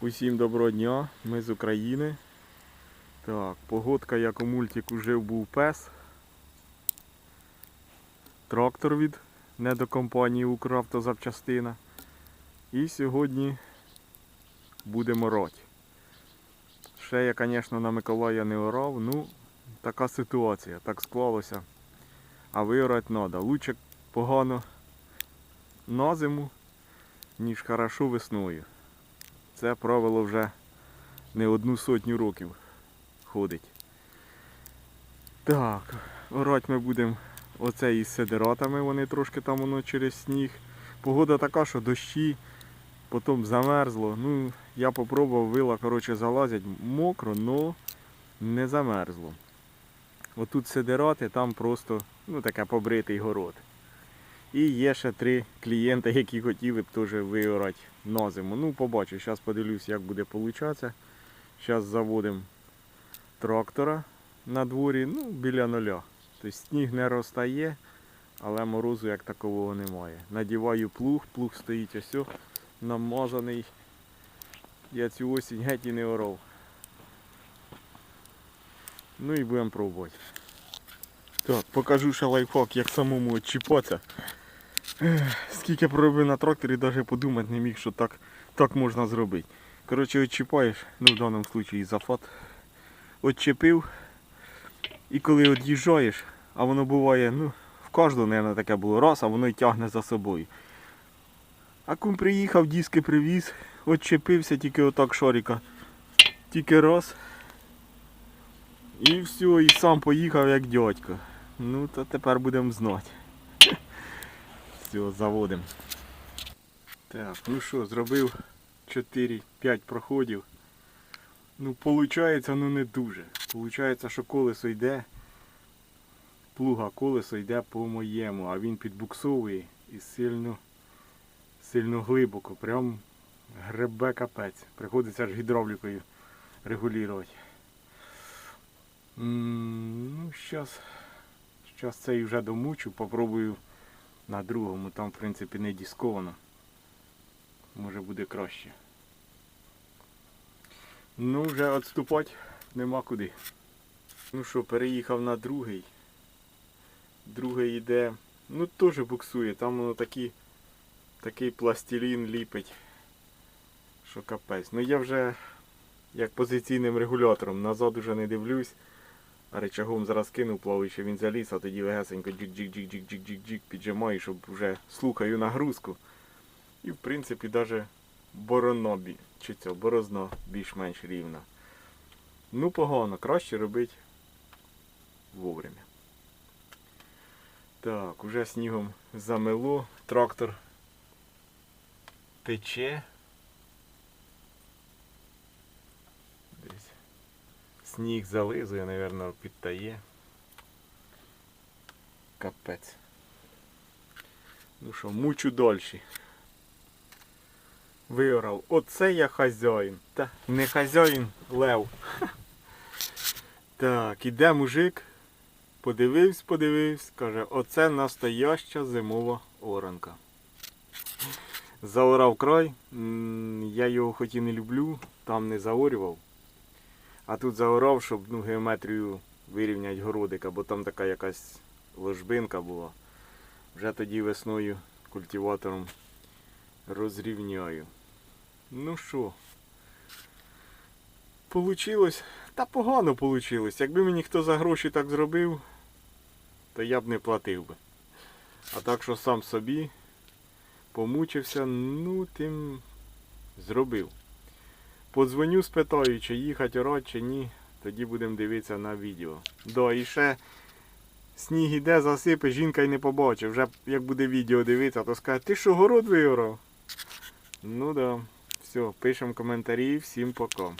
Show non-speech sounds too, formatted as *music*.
Усім доброго дня, ми з України. Так, погодка, як у мультику жив був пес. Трактор від недокомпанії Укравтозапчастина. І сьогодні будемо орати. Ще я, звісно, на Миколая не орав, ну, така ситуація, так склалося. А виорати треба. Лучше погано на зиму, ніж хорошо весною. Це правило вже не одну сотню років ходить. Так, орати ми будемо оце із сидератами, вони трошки там воно через сніг. Погода така, що дощі, потім замерзло. Ну, я попробував, вила, коротше, залазять мокро, але не замерзло. Отут сидерати, там просто ну, таке побритий город. І є ще три клієнти, які хотіли б теж виорати на зиму. Ну, побачу, зараз подивлюсь, як буде получатися. Зараз заводимо трактора на дворі, ну, біля нуля. Тобто сніг не розтає, але морозу як такового немає. Надіваю плуг, плуг стоїть ось о, намазаний. Я цю осінь геть і не орав. Ну і будемо пробувати. Так, покажу ще лайфхак, як самому відчіпатися. Скільки проробив на тракторі, навіть подумати не міг, що так, так можна зробити. Коротше, відчіпаєш, ну в даному випадку зафат. Відчепив. І коли від'їжджаєш, а воно буває, ну, в кожного, мабуть, таке було раз, а воно й тягне за собою. А кум приїхав, диски привіз, відчепився тільки отак шарика. Тільки раз. І все, і сам поїхав як дядько. Ну, то тепер будемо знати. *laughs* Все, заводимо. Так, ну що, зробив 4-5 проходів. Ну, виходить, ну не дуже. Получається, що колесо йде. Плуга колесо йде по моєму, а він підбуксовує і сильно, сильно глибоко. Прям гребе капець. Приходиться аж гідравлікою регулювати. Ну, зараз, зараз цей вже домучу, попробую на другому. Там, в принципі, не дисковано. Може буде краще. Ну, вже відступати нема куди. Ну що, переїхав на другий. Другий йде. Ну теж буксує, там воно такі, такий пластилін ліпить. Що капець. Ну я вже як позиційним регулятором назад уже не дивлюсь. Речагом зараз кинув плаваючи, він заліз, а тоді легесенько джик-джик-джик-джик-джик-джик піджимаю, щоб вже слухаю нагрузку. І в принципі навіть бороно, чи це, борозно більш-менш рівна. Ну погано, краще робити вовремя. Так, уже снігом замело, трактор тече. Сніг зализує, мабуть, підтає. Капець. Ну що, мучу дольші. Виорав. Оце я хазяїн. Та не хазяїн, лев. *laughs* Так, іде мужик. Подивився, подивився, каже, оце настояща зимова оранка. Заорав край. Я його хоч і не люблю, там не заорював. А тут заорав, щоб ну, геометрію вирівняти городика, бо там така якась ложбинка була. Вже тоді весною культиватором розрівняю. Ну що, получилось? Та погано получилось. Якби мені хто за гроші так зробив, то я б не платив би. А так що сам собі помучився, ну тим зробив. Подзвоню, спитаю, чи їхати орати, чи ні. Тоді будемо дивитися на відео. Да, і ще сніг іде, засипе, жінка й не побачить. Вже як буде відео дивитися, то скаже, ти що город виорав? Ну да. Все, пишемо коментарі, всім пока.